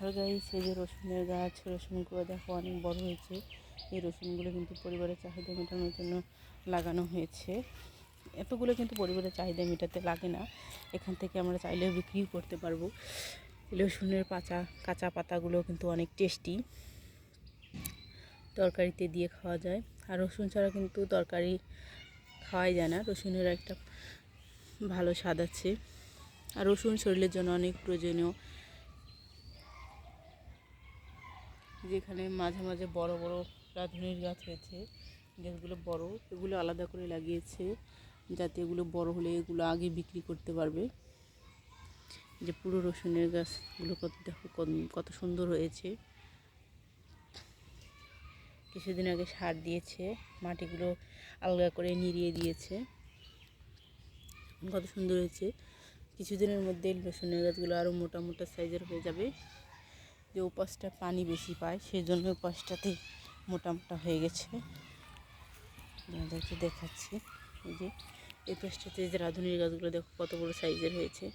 আর guys, এই যে রসুনের গাছ, রসুনগুলো দেখো অনেক বড় হয়েছে। এই রসুনগুলো কিন্তু পরিবারের চাহিদা মেটানোর জন্য লাগানো হয়েছে। এতগুলো কিন্তু পরিবারের চাহিদা মেটাতে লাগে না। এখান থেকে আমরা চাইলেও বিক্রি করতে পারব। রসুনের পাতা কাঁচা পাতাগুলো কিন্তু অনেক টেস্টি। তরকারিতে দিয়ে খাওয়া যায়। আর রসুন ছাড়া কিন্তু তরকারি খাওয়াই যায় না। রসুনের একটা ভালো স্বাদ আছে। আর রসুন শরীরের জন্য অনেক প্রয়োজনীয়। যেখানে মাঝে মাঝে বড় বড় রাঁধুনির গাছ হয়েছে গাছগুলো বড়, এগুলো আলাদা করে লাগিয়েছে যাতে এগুলো বড় হলে এগুলো আগে বিক্রি করতে পারবে। যে পুরো রসুনের গাছগুলো কত দেখো, কত- সুন্দর হয়েছে। কিছুদিন আগে সার দিয়েছে, মাটিগুলো আলগা করে নিড়িয়ে দিয়েছে। কত সুন্দর হয়েছে। কিছুদিনের মধ্যে রসুনের গাছগুলো আরও মোটা মোটা সাইজের হয়ে যাবে। যে উপাসটা পানি বেশি পায় সেই জন্য উপাসটাতে মোটা মোটা হয়ে গেছে। আপনাদেরকে দেখাচ্ছি। এই যে, এই পাশটাতে যে রাঁধুনির গাছগুলো, দেখো কত বড় সাইজের হয়েছে।